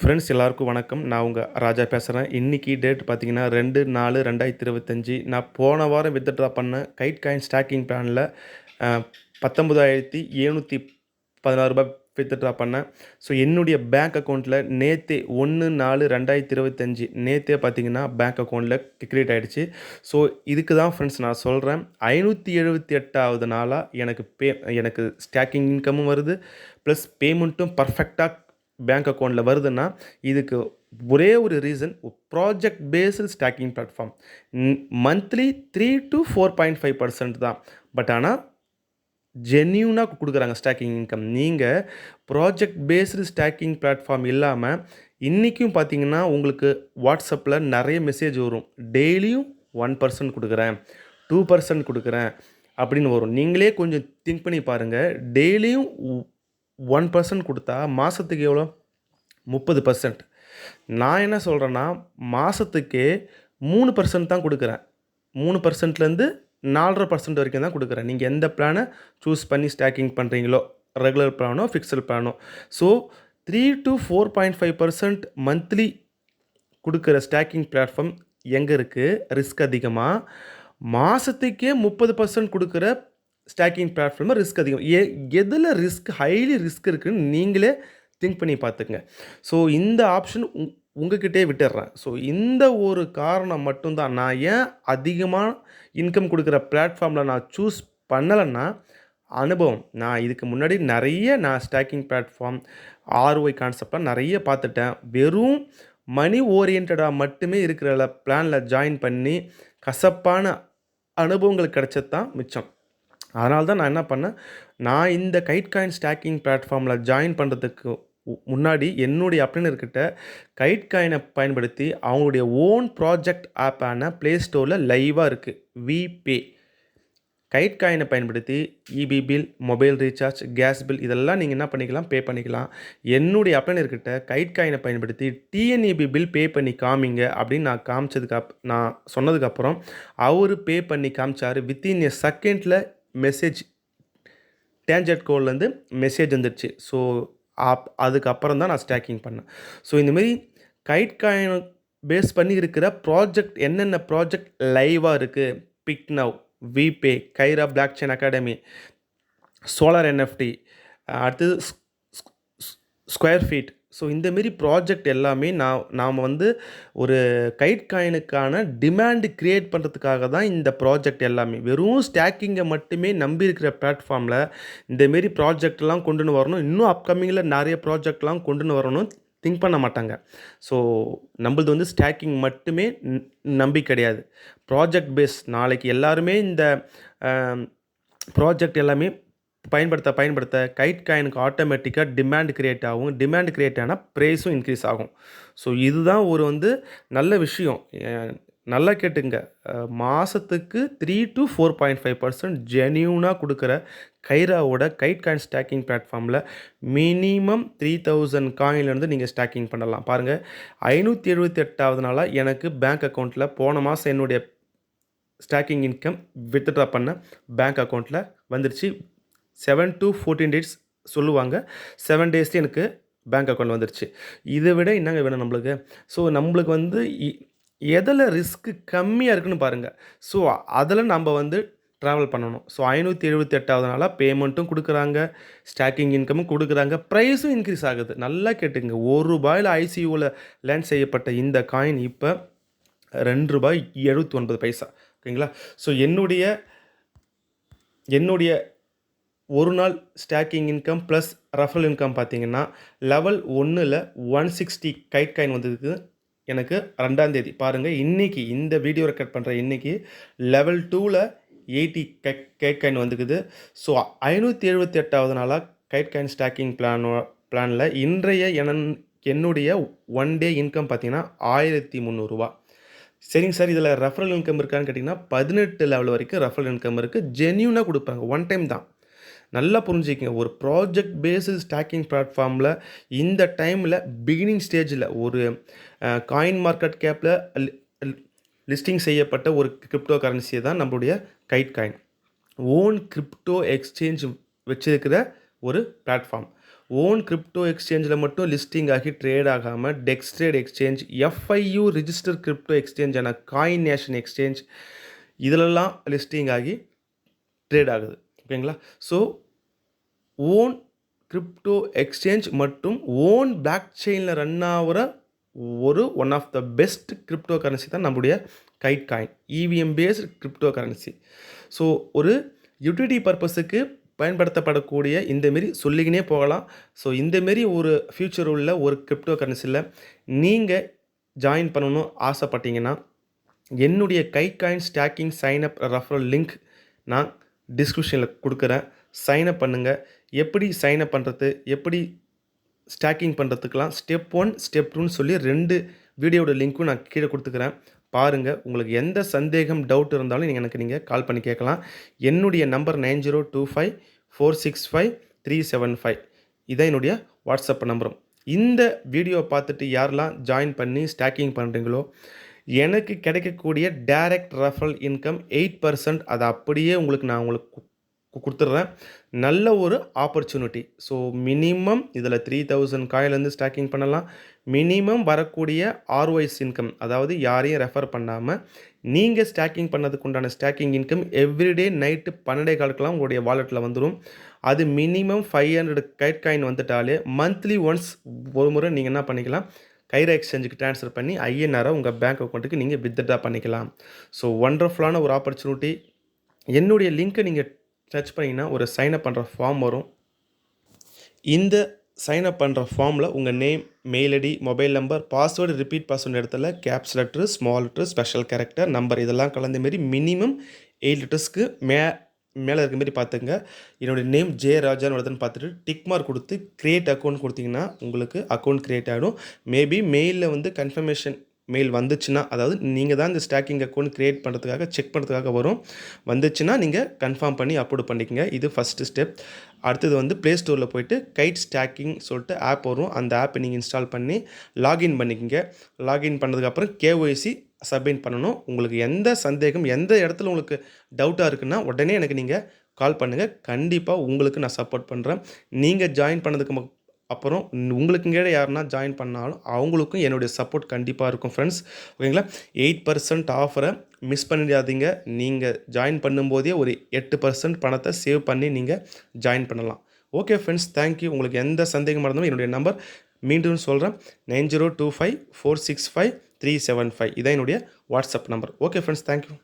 Friends எல்லாருக்கும் வணக்கம். நான் உங்கள் ராஜா பேசுகிறேன் இன்றைக்கி டேட் பார்த்தீங்கன்னா ரெண்டு நாலு ரெண்டாயிரத்தி இருபத்தஞ்சி. நான் போன வாரம் வித்ட்ரா பண்ண கைட் காயின் ஸ்டாக்கிங் பிளானில் பத்தொம்பதாயிரத்தி எழுநூற்றி பதினாறு ரூபாய் வித்ட்ரா பண்ணேன். ஸோ என்னுடைய பேங்க் அக்கௌண்ட்டில் நேற்றே ஒன்று நாலு ரெண்டாயிரத்தி இருபத்தஞ்சி நேற்றே பார்த்தீங்கன்னா பேங்க் அக்கௌண்ட்டில் கிரியேட் ஆகிடுச்சு ஸோ இதுக்கு தான் ஃப்ரெண்ட்ஸ் நான் சொல்கிறேன் ஐநூற்றி எழுபத்தி எட்டாவது நாளாக எனக்கு பே எனக்கு ஸ்டாக்கிங் இன்கமும் வருது. ப்ளஸ் பேமெண்ட்டும் பர்ஃபெக்டாக பேங்க் அக்கௌண்ட்டில் வருதுன்னா இதுக்கு ஒரே ஒரு reason project based staking platform monthly three to four point five percent தான். பட் ஆனால் ஜென்யூனாக கொடுக்குறாங்க ஸ்டாக்கிங் இன்கம் நீங்கள் ப்ராஜெக்ட் பேஸ்டு ஸ்டாக்கிங் பிளாட்ஃபார்ம் இல்லாமல் இன்றைக்கும் பார்த்தீங்கன்னா உங்களுக்கு வாட்ஸ்அப்பில் நிறைய மெசேஜ் வரும். டெய்லியும் ஒன் பர்சன்ட் கொடுக்குறேன் டூ பர்சன்ட் கொடுக்குறேன் அப்படின்னு வரும். நீங்களே கொஞ்சம் திங்க் பண்ணி பாருங்கள் டெய்லியும் ஒன் பர்சன்ட் கொடுத்தா மாதத்துக்கு எவ்வளோ? முப்பது பர்சன்ட் நான் என்ன சொல்கிறேன்னா மாதத்துக்கே மூணு பர்சன்ட் தான் கொடுக்குறேன். மூணு பர்சன்ட்லேருந்து நாலரை பர்சன்ட் வரைக்கும் தான் கொடுக்குறேன். நீங்கள் எந்த பிளானை சூஸ் பண்ணி ஸ்டாக்கிங் பண்ணுறீங்களோ ரெகுலர் பிளானோ fixed பிளானோ so three to four point five percent monthly கொடுக்குற ஸ்டாக்கிங் பிளாட்ஃபார்ம் எங்கே இருக்குது ரிஸ்க் அதிகமாக மாதத்துக்கே முப்பது பர்சன்ட் கொடுக்குற ஸ்டாக்கிங் பிளாட்ஃபார்மில் ரிஸ்க் அதிகம். எ எதில் ரிஸ்க் ஹைலி ரிஸ்க் இருக்குதுன்னு நீங்களே திங்க் பண்ணி பார்த்துக்குங்க. ஸோ இந்த ஆப்ஷன் உங் உங்ககிட்டே விட்டுடுறேன் ஸோ இந்த ஒரு காரணம் மட்டும்தான். நான் ஏன் அதிகமாக இன்கம் கொடுக்குற பிளாட்ஃபார்மில் நான் சூஸ் பண்ணலைன்னா அனுபவம். நான் இதுக்கு முன்னாடி நிறைய நான் ஸ்டாக்கிங் பிளாட்ஃபார்ம் ஆர்ஒய் கான்செப்டாக நிறைய பார்த்துட்டேன். வெறும் மணி ஓரியன்டாக மட்டுமே இருக்கிற பிளானில் ஜாயின் பண்ணி கசப்பான அனுபவங்கள் கிடைச்சது தான் மிச்சம். அதனால தான் நான் என்ன பண்ணேன் நான் இந்த கைட் காயின் ஸ்டாக்கிங் பிளாட்ஃபார்மில் ஜாயின் பண்ணுறதுக்கு முன்னாடி என்னுடைய அப்ளைனர்கிட்ட கைட் காயினை பயன்படுத்தி அவங்களுடைய ஓன் ப்ராஜெக்ட் ஆப்பான ப்ளே ஸ்டோரில் லைவாக இருக்குது விபே கைட் காயினை பயன்படுத்தி EB bill mobile recharge gas bill இதெல்லாம் நீங்கள் என்ன பண்ணிக்கலாம் பே பண்ணிக்கலாம். என்னுடைய அப்ளைனர்கிட்ட கைட் காயினை பயன்படுத்தி டிஎன்இபி பில் பே பண்ணி காமிங்க அப்படின்னு நான் காமிச்சதுக்கு அப் நான் சொன்னதுக்கப்புறம் அவர் பே பண்ணி காமிச்சார் வித்தின் எ செகண்டில் மெசேஜ் டேஞ்சட் கோல்லேருந்து மெசேஜ் வந்துடுச்சு ஸோ அப் அதுக்கப்புறம் தான் நான் ஸ்டாக்கிங் பண்ணேன். ஸோ இந்தமாரி கைட் காயின் பேஸ் பண்ணி இருக்கிற ப்ராஜெக்ட் என்னென்ன ப்ராஜெக்ட் லைவாக இருக்குது big now விபே Kaira blockchain academy solar NFT அடுத்தது ஸ்கொயர் ஃபீட் ஸோ இந்தமாரி ப்ராஜெக்ட் எல்லாமே நான் நாம் வந்து ஒரு கைட் காயினுக்கான டிமாண்டு க்ரியேட் பண்ணுறதுக்காக தான் இந்த ப்ராஜெக்ட் எல்லாமே. வெறும் ஸ்டாக்கிங்கை மட்டுமே நம்பி இருக்கிற பிளாட்ஃபார்மில் இந்தமாரி ப்ராஜெக்ட்லாம் கொண்டுன்னு வரணும். இன்னும் அப்கமிங்கில் நிறைய ப்ராஜெக்ட்லாம் கொண்டுன்னு வரணும் திங்க் பண்ண மாட்டாங்க. ஸோ நம்மளது வந்து ஸ்டாக்கிங் மட்டுமே நம்பி கிடையாது. ப்ராஜெக்ட் பேஸ் நாளைக்கு எல்லாருமே இந்த ப்ராஜெக்ட் எல்லாமே பயன்படுத்த பயன்படுத்த கைட் காயினுக்கு ஆட்டோமேட்டிக்காக டிமாண்ட் க்ரியேட் ஆகும். டிமாண்ட் க்ரியேட் ஆனால் ப்ரைஸும் இன்க்ரீஸ் ஆகும். ஸோ இதுதான் ஒரு வந்து நல்ல விஷயம். நல்லா கேட்டுங்க. மாதத்துக்கு three to four point five percent ஜென்யூனாக கொடுக்குற கைராவோட கைட் காயின் ஸ்டாக்கிங் பிளாட்ஃபார்மில் மினிமம் த்ரீ தௌசண்ட் காயின்லேருந்து நீங்கள் ஸ்டாக்கிங் பண்ணலாம். பாருங்கள் ஐநூற்றி எழுபத்தி எட்டாவது நாளாக எனக்கு பேங்க் அக்கௌண்ட்டில் போன மாதம் என்னுடைய ஸ்டாக்கிங் இன்கம் வித்ட்ரா பண்ண பேங்க் அக்கௌண்ட்டில் வந்துருச்சு. செவன் டு ஃபோர்டீன் டேஸ் சொல்லுவாங்க. செவன் டேஸ்லேயே எனக்கு பேங்க் அக்கௌண்ட் வந்துருச்சு. இதை விட என்னங்க வேணும் நம்மளுக்கு? ஸோ நம்மளுக்கு வந்து எதில் ரிஸ்க்கு கம்மியாக இருக்குன்னு பாருங்கள் ஸோ அதில் நம்ம வந்து ட்ராவல் பண்ணணும். ஸோ ஐநூற்றி எழுபத்தி எட்டாவது நாளாக பேமெண்ட்டும் கொடுக்குறாங்க. ஸ்டாக்கிங் இன்கமும் கொடுக்குறாங்க. ப்ரைஸும் இன்க்ரீஸ் ஆகுது. நல்லா கேட்டுங்க ஒரு ரூபாயில் ஐசியூவில் லேண்ட் செய்யப்பட்ட இந்த காயின் இப்போ ரெண்டு ரூபாய் எழுபத்தி ஒன்பது பைசா. ஓகேங்களா? ஸோ என்னுடைய என்னுடைய ஒரு நாள் staking income plus referral income பார்த்தீங்கன்னா லெவல் ஒன்றில் ஒன் சிக்ஸ்டி கைட் காயின் வந்ததுக்கு எனக்கு ரெண்டாந்தேதி பாருங்கள் இன்றைக்கி இந்த வீடியோ ரெக்கார்ட் பண்ணுற இன்றைக்கி லெவல் டூவில் எயிட்டி கை கைட் காயின் வந்துக்குது. ஸோ ஐநூற்றி எழுபத்தி எட்டாவது நாளாக கைட் காயின் ஸ்டாக்கிங் பிளானோ பிளானில் இன்றைய என் என்னுடைய ஒன் டே இன்கம் பார்த்தீங்கன்னா ஆயிரத்தி முந்நூறுரூவா சரிங்க சார் இதில் ரெஃபரல் இன்கம் இருக்கான்னு கேட்டிங்கன்னா பதினெட்டு லெவல் வரைக்கும் ரெஃபரல் இன்கம் இருக்குது ஜென்யூனாக கொடுப்பாங்க. ஒன் டைம் தான். நல்லா புரிஞ்சுக்கிங்க. ஒரு ப்ராஜெக்ட் பேஸிஸ் ஸ்டாக்கிங் பிளாட்ஃபார்மில் இந்த டைமில் பிகினிங் ஸ்டேஜில் ஒரு காயின் மார்க்கெட் கேப்பில் லிஸ்டிங் செய்யப்பட்ட ஒரு கிரிப்டோ கரன்சியை தான் நம்மளுடைய kite coin own crypto exchange வச்சிருக்கிற ஒரு பிளாட்ஃபார்ம் ஓன் கிரிப்டோ எக்ஸ்சேஞ்சில் மட்டும் லிஸ்டிங் ஆகி ட்ரேட் ஆகாமல் DexTrade exchange FIU register crypto எக்ஸ்சேஞ்சான coin nation exchange இதிலெல்லாம் லிஸ்டிங் ஆகி ட்ரேட் ஆகுது. ஓகேங்களா? ஸோ ஓன் கிரிப்டோ எக்ஸ்சேஞ்ச் மற்றும் ஓன் பிளாக் செயினில் ரன் ஆகிற ஒரு one of the best crypto currency தான் நம்முடைய kite coin EVM based crypto currency so ஒரு யூட்டிலிட்டி பர்பஸுக்கு பயன்படுத்தப்படக்கூடிய இந்தமாரி சொல்லிக்கினே போகலாம். ஸோ இந்தமாரி ஒரு ஃப்யூச்சர் உள்ள ஒரு கிரிப்டோ கரன்சியில் நீங்கள் ஜாயின் பண்ணணும் ஆசைப்பட்டீங்கன்னா என்னுடைய கை coin staking sign up referral link நான் டிஸ்கிரிப்ஷனில் கொடுக்குறேன். சைனப் பண்ணுங்கள் எப்படி சைனப் பண்ணுறது எப்படி ஸ்டாக்கிங் பண்ணுறதுக்கெலாம் ஸ்டெப் ஒன் ஸ்டெப் டூன்னு சொல்லி ரெண்டு வீடியோட லிங்க்கும் நான் கீழே கொடுத்துக்கிறேன். பாருங்கள் உங்களுக்கு எந்த சந்தேகம் டவுட் இருந்தாலும் நீங்கள் எனக்கு நீங்கள் கால் பண்ணி கேட்கலாம். என்னுடைய number nine zero two five four six five three seven five. இதான் என்னுடைய வாட்ஸ்அப் நம்பரும் இந்த வீடியோ பார்த்துட்டு யாரெல்லாம் ஜாயின் பண்ணி ஸ்டாக்கிங் பண்ணுறீங்களோ எனக்கு கிடைக்கக்கூடிய direct referral income eight percent அதை அப்படியே உங்களுக்கு நான் உங்களுக்கு கொடுத்துட்றேன் நல்ல ஒரு ஆப்பர்ச்சுனிட்டி ஸோ மினிமம் இதில் த்ரீ தௌசண்ட் காயிலேருந்து ஸ்டாக்கிங் பண்ணலாம். மினிமம் வரக்கூடிய ஆர்ஒய்ஸ் இன்கம் அதாவது யாரையும் ரெஃபர் பண்ணாமல் நீங்கள் ஸ்டாக்கிங் பண்ணதுக்கு உண்டான ஸ்டாக்கிங் இன்கம் எவ்ரிடே நைட்டு பன்னெண்டே காலுக்கெலாம் உங்களுடைய வாலெட்டில் வந்துடும் அது minimum five hundred kite coin வந்துட்டாலே மந்த்லி ஒன்ஸ் ஒரு முறை நீங்கள் என்ன பண்ணிக்கலாம் கைரா எக்ஸ்சேஞ்சுக்கு ட்ரான்ஸ்ஃபர் பண்ணி ஐஎன்ஆரை உங்கள் பேங்க் அக்கௌண்ட்டுக்கு நீங்கள் வித்ட்ரா பண்ணிக்கலாம். ஸோ ஒண்டர்ஃபுல்லான ஒரு ஆப்பர்ச்சுனிட்டி என்னுடைய லிங்க்கை நீங்கள் டச் பண்ணிங்கன்னா ஒரு சைனப் பண்ணுற ஃபார்ம் வரும். இந்த சைனப் பண்ணுற ஃபார்மில் உங்கள் name mail ID mobile number password repeat password இடத்துல caps letter small letter special character number இதெல்லாம் கலந்த மாரி மினிமம் எயிட் லெட்டர்ஸ்க்கு மே மேலே இருக்க மாரி பார்த்துங்க. என்னுடைய நேம் ஜே ராஜான்னு வருதுன்னு பார்த்துட்டு டிக் மார்க் கொடுத்து க்ரியேட் அக்கௌண்ட் கொடுத்தீங்கன்னா உங்களுக்கு அக்கௌண்ட் க்ரியேட் ஆகிடும் மேபி மெயிலில் வந்து கன்ஃபர்மேஷன் மெயில் வந்துச்சுன்னா அதாவது நீங்கள் தான் இந்த ஸ்டாக்கிங் அக்கௌண்ட் க்ரியேட் பண்ணுறதுக்காக செக் பண்ணுறதுக்காக வரும். வந்துச்சுன்னா நீங்கள் கன்ஃபார்ம் பண்ணி அப்லோட் பண்ணிக்கங்க. இது ஃபஸ்ட்டு ஸ்டெப் அடுத்தது வந்து ப்ளே ஸ்டோரில் போயிட்டு கைட் ஸ்டாக்கிங் சொல்லிட்டு ஆப் வரும். அந்த ஆப்பை நீங்கள் இன்ஸ்டால் பண்ணி லாகின் பண்ணிக்கங்க. லாகின் பண்ணதுக்கப்புறம் கேஒய்சி சப்மிட் பண்ணணும். உங்களுக்கு எந்த சந்தேகம் எந்த இடத்துல உங்களுக்கு டவுட்டாக இருக்குன்னா உடனே எனக்கு நீங்கள் கால் பண்ணுங்கள் கண்டிப்பாக உங்களுக்கு நான் சப்போர்ட் பண்ணுறேன் நீங்கள் ஜாயின் பண்ணதுக்கு அப்புறம் உங்களுக்கு கீழே யாருன்னா ஜாயின் பண்ணாலும் அவங்களுக்கும் என்னுடைய சப்போர்ட் கண்டிப்பாக இருக்கும் ஃப்ரெண்ட்ஸ் ஓகேங்களா எயிட் பர்சன்ட் ஆஃபரை மிஸ் பண்ணிடாதீங்க. நீங்கள் ஜாயின் பண்ணும்போதே ஒரு எட்டு பர்சன்ட் பணத்தை சேவ் பண்ணி நீங்கள் ஜாயின் பண்ணலாம். ஓகே ஃப்ரெண்ட்ஸ் தேங்க்யூ உங்களுக்கு எந்த சந்தேகமாக இருந்தாலும் என்னுடைய நம்பர் மீண்டும் சொல்கிறேன் nine zero two five four six five three seven five இதான் என்னுடைய WhatsApp number okay friends thank you